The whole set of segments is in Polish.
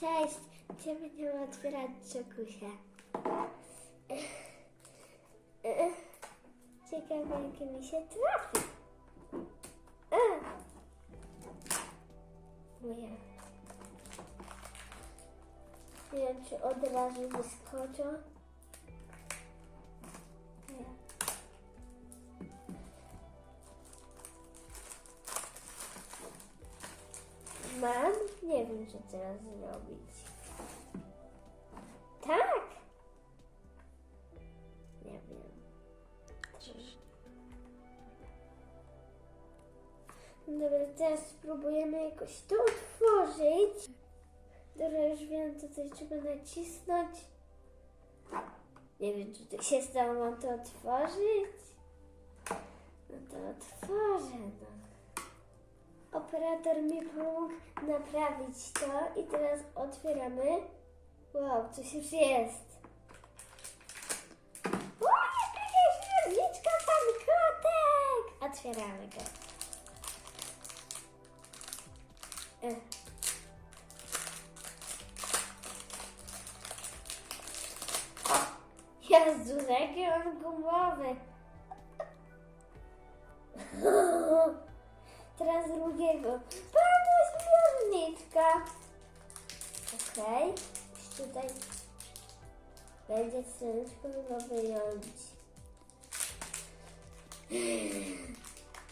Cześć, dzisiaj będziemy otwierać czegusie. Ciekawe, jakie mi się trafi. Moja. Nie wiem, czy od razu wyskoczą. Co teraz zrobić. Tak! Nie wiem. Dobra, teraz spróbujemy jakoś to otworzyć. Dobra, już wiem, co tutaj trzeba nacisnąć. Nie wiem, czy to się stało, mam to otworzyć. No to otworzę, no. Operator mi pomógł naprawić to i teraz otwieramy. Wow, coś już jest. O, jaka księżniczka, pan kotek! Otwieramy go. E. O, Jezu, jaki on gumowy. Teraz drugiego. Pana śmierniczka. Okej. Już Tutaj będzie ciężko go wyjąć.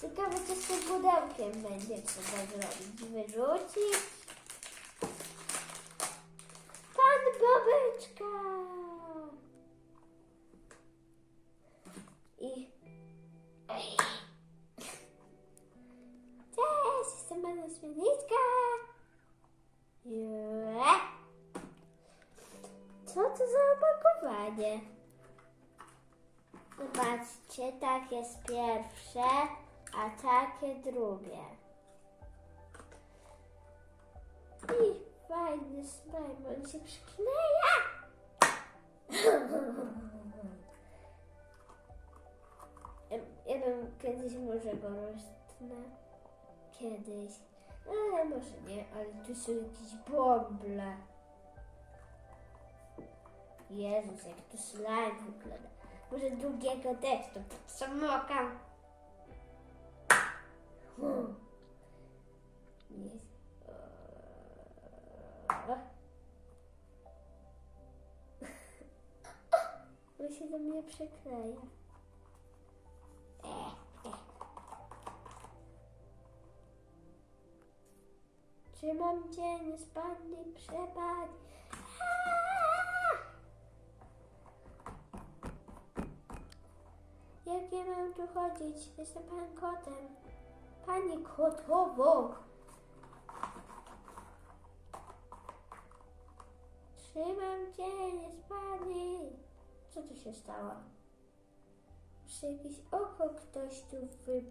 Ciekawe, co z tym pudełkiem będzie trzeba zrobić. Wyrzucić. Pan Babeczka. Co za opakowanie? Zobaczcie, tak jest pierwsze, a takie drugie. I fajny slime, on się przykleja. Ja, ja bym kiedyś może go roztnę. Kiedyś. Ale może nie, ale tu są jakieś bąble. Jezus, jak to slime wygląda. Może drugiego też, to podsamokam. Hmm. Się do mnie przykleja. Trzymam cię, nie spadnij, przepadnij. Tu chodzić? Jestem pan kotem. Pani kotowo. Trzymam cię, nie spadnij. Co tu się stało? Może jakieś oko ktoś tu wy...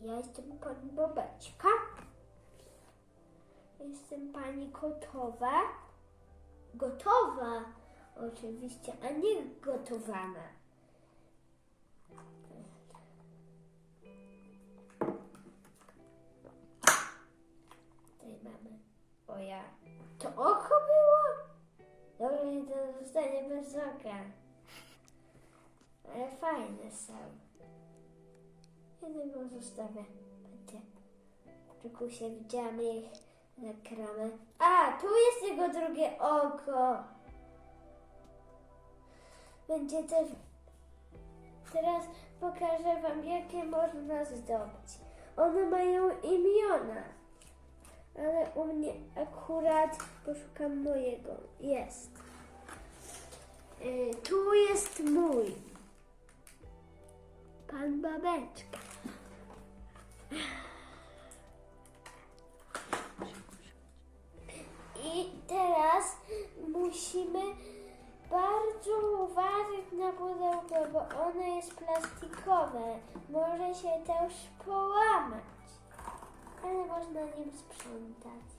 Ja jestem pani Bobeczka. Jestem pani gotowa. Gotowa, oczywiście, a nie gotowana. Tutaj mamy. O ja. To oko było? Dobra, nie to zostanie bez oka. Ale fajne są. Jednego zostawię. Będzie. Tylko się widziałam ich kramę. A, tu jest jego drugie oko. Będzie też. Teraz pokażę wam, jakie można zdobyć. One mają imiona. Ale u mnie akurat poszukam mojego. Jest. Y, tu jest mój. Pan Babeczka. to, bo ono jest plastikowe. Może się też połamać. Ale można nim sprzątać.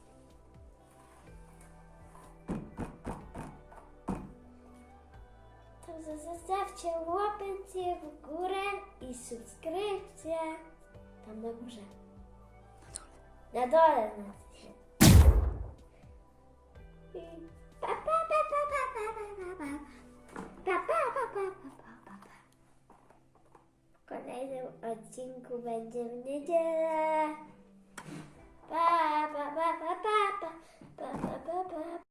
To zostawcie łapęcie w górę i subskrypcję. Tam na górze. Na dole. Na dole. Pa, pa, pa, pa, pa, pa, pa, pa, pa. Pa, pa, pa, pa, pa. odcinku będzie w niedzielę. Pa, pa, pa, pa, pa, pa, pa, pa, pa, pa.